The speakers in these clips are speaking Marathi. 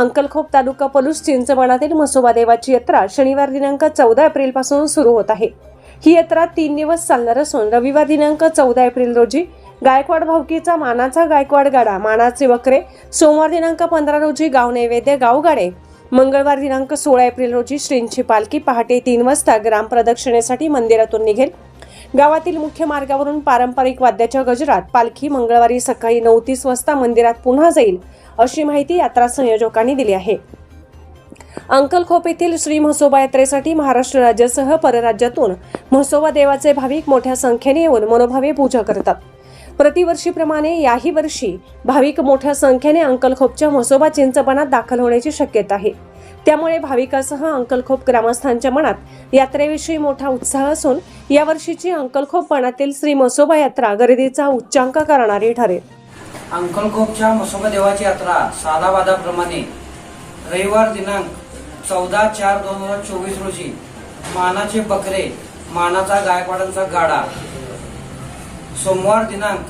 अंकलखोप तालुका पलूस चिंचवणातील म्हसोबा देवाची यात्रा शनिवार दिनांक चौदा एप्रिलपासून सुरू होत आहे. ही यात्रा तीन दिवस चालणार असून रविवार दिनांक चौदा एप्रिल रोजी गायकवाड भावकीचा मानाचा गायकवाड गाडा मानाचे वक्रे सोमवार दिनांक पंधरा रोजी गाव नैवेद्य गावगाडे मंगळवार दिनांक सोळा एप्रिल रोजी श्रींची पालखी पहाटे तीन वाजता ग्राम प्रदक्षिणेसाठी मंदिरातून निघेल. गावातील मुख्य मार्गावरून पारंपरिक वाद्याच्या गजरात पालखी मंगळवारी सकाळी नऊ तीस वाजता मंदिरात पुन्हा जाईल अशी माहिती यात्रा संयोजकांनी दिली आहे. अंकलखोप येथील श्री म्हसोबा यात्रेसाठी महाराष्ट्र राज्यासह परराज्यातून म्हसोबा देवाचे भाविक मोठ्या संख्येने येऊन मनोभावे पूजा करतात. प्रतिवर्षीप्रमाणे याही वर्षी भाविक मोठ्या संख्येने अंकलखोपच्या म्हसोबा चिंचपणात दाखल होण्याची शक्यता आहे. त्यामुळे भाविकासह अंकलखोप ग्रामस्थांच्या मनात यात्रेविषयी मोठा उत्साह असून यावर्षीची अंकलखोप पणातील श्री मसोबा यात्रा गर्दीचा उच्चांक करणारी ठरेल. अंकलखोपच्या मसोबा देवाची यात्रा साधाबाधाप्रमाणे रविवार दिनांक चौदा चार दोन हजार चोवीस रोजी मानाचे बकरे मानाचा गायकवाडांचा गाडा. सोमवार दिनांक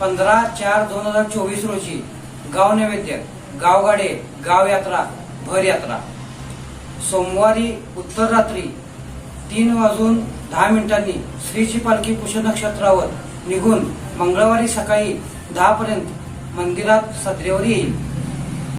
पंधरा चार दोन हजार चोवीस रोजी गाव नैवेद्य गावगाडे गाव यात्रा भर यात्रा सोमवारी उत्तर रात्री तीन वाजून दहा मिनिटांनी श्रीची पालखी पुष्य नक्षत्रावर निघून मंगळवारी सकाळी दहापर्यंत मंदिरात सत्रेवर येईल.